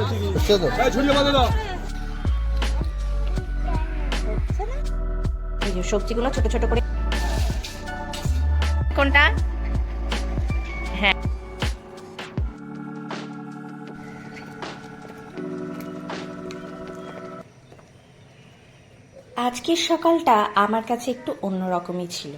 হচ্ছে তো। এই যে সবজিগুলো ছোট ছোট করে। কোনটা? হ্যাঁ। আজকের সকালটা আমার কাছে একটু অন্যরকমই ছিল।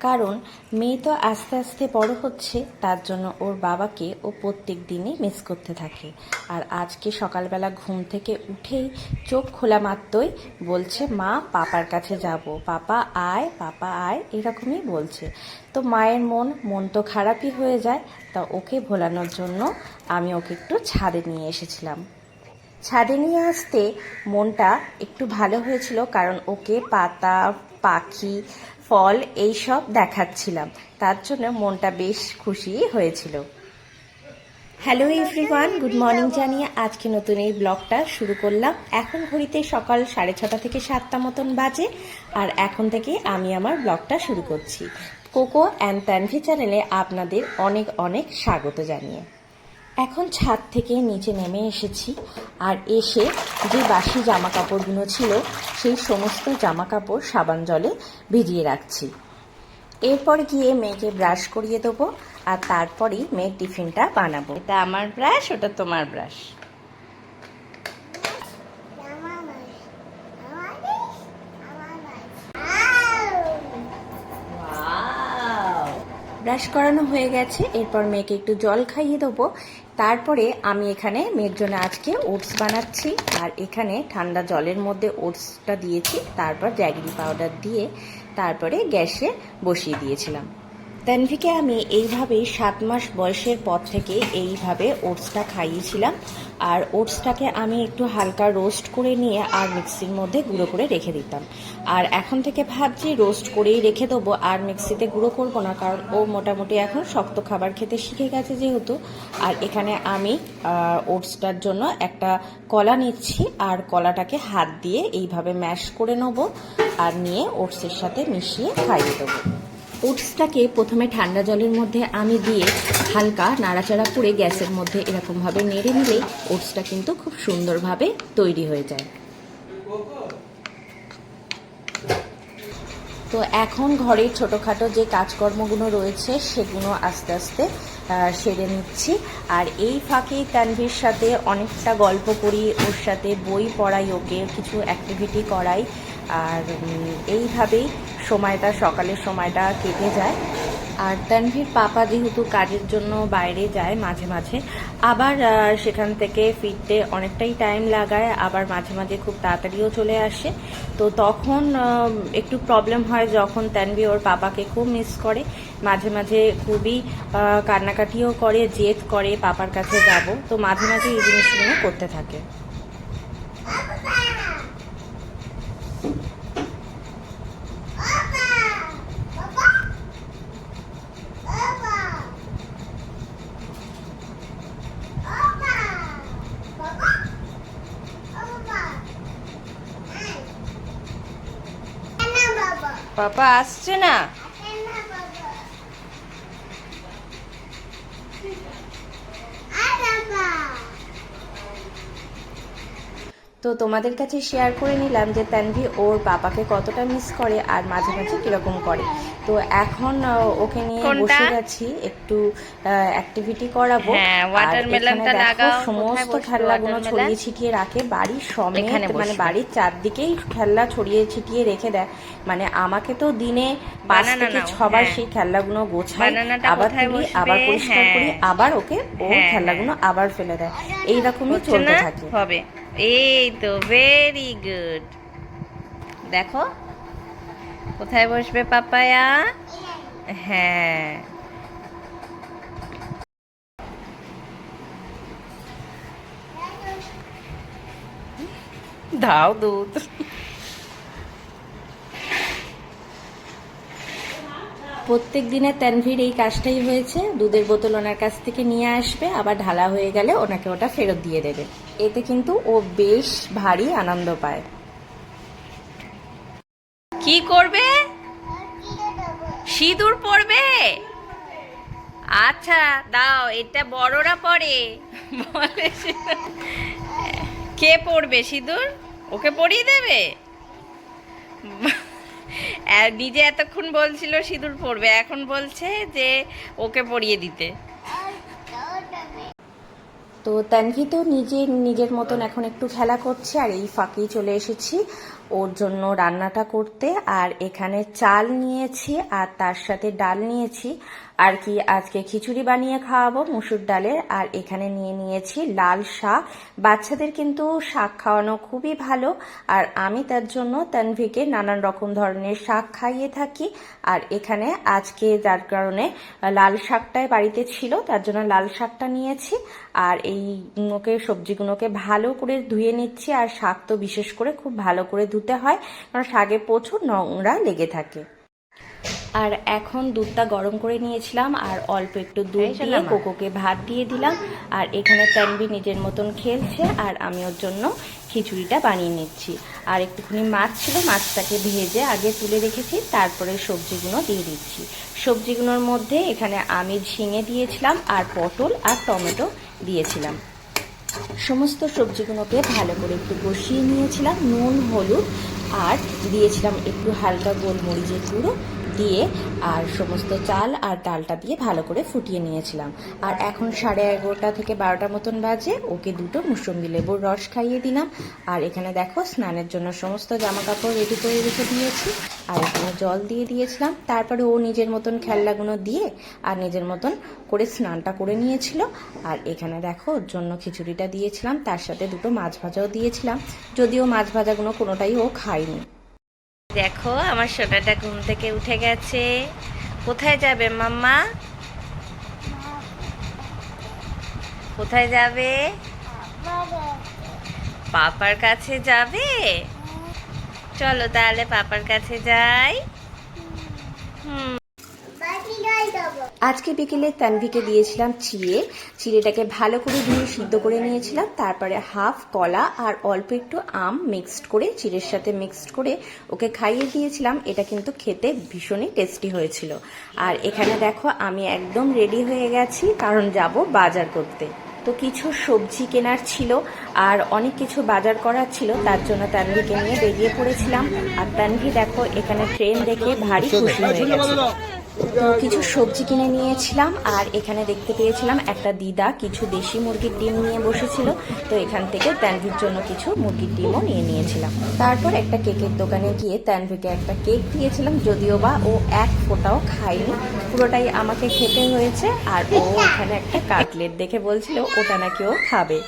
কারণ মেয়ে তো আস্তে আস্তে বড় হচ্ছে, তার জন্য ওর বাবাকে ও প্রত্যেক দিনই মিস করতে থাকে। আর আজকে সকালবেলা ঘুম থেকে উঠেই চোখ খোলা মাত্রই বলছে, মা, পাপার কাছে যাব। পাপা, আয় পাপা, আয়, এরকমই বলছে। তো মায়ের মন মন তো খারাপই হয়ে যায়। তা ওকে ভোলানোর জন্য আমি ওকে একটু ছাদে নিয়ে এসেছিলাম। ছাদে নিয়ে আসতে মনটা একটু ভালো হয়েছিল, কারণ ওকে পাতা, পাখি ফল এইসব দেখাচ্ছিলাম। তার জন্য মনটা বেশ খুশি হয়েছিল। হ্যালো এভরিওয়ান গুড মর্নিং জানিয়ে আজকে নতুন এই ব্লগটা শুরু করলাম। এখন ঘড়িতে সকাল সাড়ে ছটা থেকে সাতটা মতন বাজে আর এখন থেকে আমি আমার ব্লগটা শুরু করছি। কোকো অ্যান্ড তানভি চ্যানেলে আপনাদের অনেক অনেক স্বাগত জানিয়ে। এখন ছাদ থেকে নিচে নেমে এসেছি, আর এসে যে বাসি জামা কাপড়গুলো ছিল, সেই সমস্ত জামা কাপড় সাবান জলে ভিজিয়ে রাখছি। এরপর গিয়ে মেয়েকে ব্রাশ করিয়ে দেবো, আর তারপরেই মেয়ের টিফিনটা বানাবো। এটা আমার ব্রাশ, ওটা তোমার ব্রাশ। ব্রাশ করানো হয়ে গেছে। এরপর মেয়েকে একটু জল খাইয়ে দেবো। তারপরে আমি এখানে মেয়ের জন্য আজকে ওটস বানাচ্ছি। আর এখানে ঠান্ডা জলের মধ্যে ওটসটা দিয়েছি। তারপর জ্যাগরি পাউডার দিয়ে তারপরে গ্যাসে বসিয়ে দিয়েছিলাম। তানভিকে আমি এইভাবেই সাত মাস বয়সের পর থেকে এইভাবে ওটসটা খাইয়েছিলাম। আর ওটসটাকে আমি একটু হালকা রোস্ট করে নিয়ে আর মিক্সির মধ্যে গুঁড়ো করে রেখে দিতাম। আর এখন থেকে ভাবছি রোস্ট করেই রেখে দেবো, আর মিক্সিতে গুঁড়ো করব না, কারণ ও মোটামুটি এখন শক্ত খাবার খেতে শিখে গেছে যেহেতু। আর এখানে আমি ওটসটার জন্য একটা কলা নিচ্ছি, আর কলাটাকে হাত দিয়ে এইভাবে ম্যাশ করে নেব, আর নিয়ে ওটসের সাথে মিশিয়ে খাইয়ে দেবো। ওটসটাকে প্রথমে ঠান্ডা জলের মধ্যে আমি দিয়ে হালকা নাড়াচাড়া করে গ্যাসের মধ্যে এরকমভাবে নেড়ে নিলেই ওটসটা কিন্তু খুব সুন্দরভাবে তৈরি হয়ে যায়। তো এখন ঘরের ছোটোখাটো যে কাজকর্মগুলো রয়েছে, সেগুলো আস্তে আস্তে সেরে নিচ্ছি। আর এই ফাঁকেই তানভীর সাথে অনেকটা গল্প করি, ওর সাথে বই পড়াই, ওকে কিছু অ্যাক্টিভিটি করাই। আর এইভাবেই সময়টা, সকালের সময়টা কেটে যায়। আর তানভীর পাপা যেহেতু কাজের জন্য বাইরে যায় মাঝে মাঝে, আবার সেখান থেকে ফিরতে অনেকটাই টাইম লাগায়, আবার মাঝে মাঝে খুব তাড়াতাড়িও চলে আসে। তো তখন একটু প্রবলেম হয় যখন তানভি ওর পাপাকে খুব মিস করে। মাঝে মাঝে খুবই কান্নাকাটিও করে, জেদ করে পাপার কাছে যাব। তো মাঝে মাঝে এই জিনিসগুলো করতে থাকে। পাপা আসছে না? তো তোমাদের কাছে শেয়ার করে নিলাম যে তানভি ওর বাবাকে কতটা মিস করে আর মাঝে মাঝে কীরকম করে। তো এখন ওকে নিয়ে বসে গেছি একটু অ্যাক্টিভিটি করাবো। হ্যাঁ, এখানে দেখো লাগাও। সমস্ত খেলনাগুলো ছড়িয়ে ছিটিয়ে রাখে বাড়ির সমেত মানে বাড়ির চারদিকেই খেলনা ছড়িয়ে ছিটিয়ে রেখে দেয়। মানে আমাকে তো দিনে পাঁচ থেকে ছবার হ্যাঁ। সেই খেলনাগুলো গোছাই Banana-টা আবার তুলি আবার পরিষ্কার হ্যাঁ। করি আবার ওকে ও হ্যাঁ, খেলনাগুলো আবার ফেলে দেয়। এইরকমই চলতে থাকে। হবে। এই তো ভেরি গুড দেখো কোথায় বসবে পাপায়া? হ্যাঁ। দাও দুধ। প্রত্যেক দিনে তানভীর এই কাজটাই হয়েছে দুধের বোতল ওনার কাছ থেকে নিয়ে আসবে আবার ঢালা হয়ে গেলে ওনাকে ওটা ফেরত দিয়ে দেবে। এতে কিন্তু ও বেশ ভারী আনন্দ পায়। কি করবে? সিঁদুর পরবে? আচ্ছা দাও, এটা বড়রা পরে। কে পড়বে সিঁদুর? ওকে পরিয়ে দেবে? নিজে এতক্ষণ বলছিল সিঁদুর পড়বে এখন বলছে যে ওকে পরিয়ে দিতে। তো তানভি তো নিজে নিজের মতন এখন একটু খেলা করছে, আর এই ফাঁকেই চলে এসেছি। ওর জন্য রান্নাটা করতে, আর এখানে চাল নিয়েছি, আর তার সাথে ডাল নিয়েছি। আর কি, আজকে খিচুড়ি বানিয়ে খাওয়াবো মুসুর ডালের। আর এখানে নিয়ে নিয়েছি লাল শাক। বাচ্চাদের কিন্তু শাক খাওয়ানো খুবই ভালো, আর আমি তার জন্য তানভিকে নানান রকম ধরনের শাক খাইয়ে থাকি। আর এখানে আজকে যার কারণে লাল শাকটাই বাড়িতে ছিল, তার জন্য লাল শাকটা নিয়েছি। আর এইগুলোকে সবজিগুলোকে ভালো করে ধুয়ে নিচ্ছি, আর শাক তো বিশেষ করে খুব ভালো করে ধুতে হয় কারণ শাকে প্রচুর নোংরা লেগে থাকে। আর এখন দুধটা গরম করে নিয়েছিলাম আর অল্প একটু দুধ দিয়ে কোকোকে ভাত দিয়ে দিলাম আর এখানে তানবি নিজের মতন খেলছে আর আমি ওর জন্য খিচুড়িটা বানিয়ে নিচ্ছি। আর একটুখানি মাছ ছিল মাছটাকে ভেজে আগে তুলে রেখেছি তারপরে সবজিগুলো দিয়ে দিচ্ছি। সবজিগুলোর মধ্যে এখানে আমি ঝিঙে দিয়েছিলাম আর পটল আর টমেটো দিয়েছিলাম। সমস্ত সবজিগুলোকে ভালো করে একটু কষিয়ে নিয়েছিলাম, নুন, হলুদ, আর দিয়েছিলাম একটু হালকা গোলমরিচের গুঁড়ো দিয়ে আর সমস্ত চাল আর ডালটা দিয়ে ভালো করে ফুটিয়ে নিয়েছিলাম। আর এখন সাড়ে এগারোটা থেকে বারোটা মতন বাজে, ওকে দুটো মুসম্বি লেবুর রস খাইয়ে দিলাম। আর এখানে দেখো স্নানের জন্য সমস্ত জামা কাপড় রেডি করে রেখে দিয়েছি। আর এখানে জল দিয়ে দিয়েছিলাম। তারপরে ও নিজের মতন খেলনাগুলো দিয়ে আর নিজের মতন করে স্নানটা করে নিয়েছিল। আর এখানে দেখো ওর জন্য খিচুড়িটা দিয়েছিলাম। তার সাথে দুটো মাছ ভাজাও দিয়েছিলাম। যদিও মাছ ভাজাগুলো কোনোটাই ও খায়নি। দেখো, আমার সোনাটা ঘুম থেকে উঠে গেছে। কোথায় যাবে মাম্মা? কোথায় যাবে? পাপার কাছে যাবে? চলো তাহলে পাপার কাছে যাই। হুম। আজকে বিকেলে তানভিকে দিয়েছিলাম চিড়ে। চিড়েটাকে ভালো করে ধুয়ে সিদ্ধ করে নিয়েছিলাম। তারপরে হাফ কলা আর অল্প একটু আম মিক্সড করে চিড়ের সাথে মিক্সড করে ওকে খাইয়ে দিয়েছিলাম। এটা কিন্তু খেতে ভীষণই টেস্টি হয়েছিল। আর এখানে দেখো, আমি একদম রেডি হয়ে গেছি, কারণ যাব বাজার করতে। তো কিছু সবজি কেনার ছিল আর অনেক কিছু বাজার করার ছিল, তার জন্য তানভিকে নিয়ে বেরিয়ে পড়েছিলাম। আর তানভি দেখো, এখানে ট্রেন দেখে ভারী খুশি হয়ে গেছে। তো কিছু সবজি কিনে নিয়েছিলাম, আর এখানে দেখতে পেয়েছিলাম একটা দিদা কিছু দেশি মুরগির ডিম নিয়ে বসেছিল। তো এখান থেকে তানভির জন্য কিছু মুরগির ডিমও নিয়ে নিয়েছিলাম। তারপর একটা কেকের দোকানে গিয়ে তানভিকে একটা কেক দিয়েছিলাম, যদিও বা ও এক ফোঁটাও খায়নি। পুরোটাই আমাকে খেতে হয়েছে, আর ও এখানে একটা কাটলেট দেখে বলছিল, ওটা নাকি ও খাবে।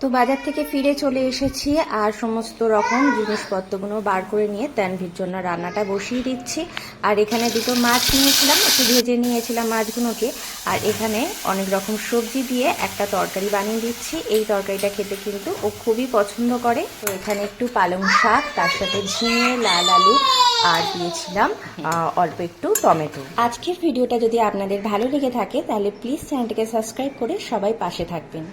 তো বাজার থেকে ফিরে চলে এসেছি আর সমস্ত রকম জিনিসপত্রগুলো বার করে নিয়ে তানভির জন্য রান্নাটা বসিয়ে দিচ্ছি। আর এখানে দুটো মাছ নিয়েছিলাম, একটু ভেজে নিয়েছিলাম মাছগুলোকে। আর এখানে অনেক রকম সবজি দিয়ে একটা তরকারি বানিয়ে দিচ্ছি। এই তরকারিটা খেতে কিন্তু ও খুবই পছন্দ করে। তো এখানে একটু পালং শাক, তার সাথে ঝিঙে, লাল আলু আর দিয়েছিলাম অল্প একটু টমেটো। আজকের ভিডিওটা যদি আপনাদের ভালো লেগে থাকে, তাহলে প্লিজ চ্যানেলটিকে সাবস্ক্রাইব করে সবাই পাশে থাকবেন।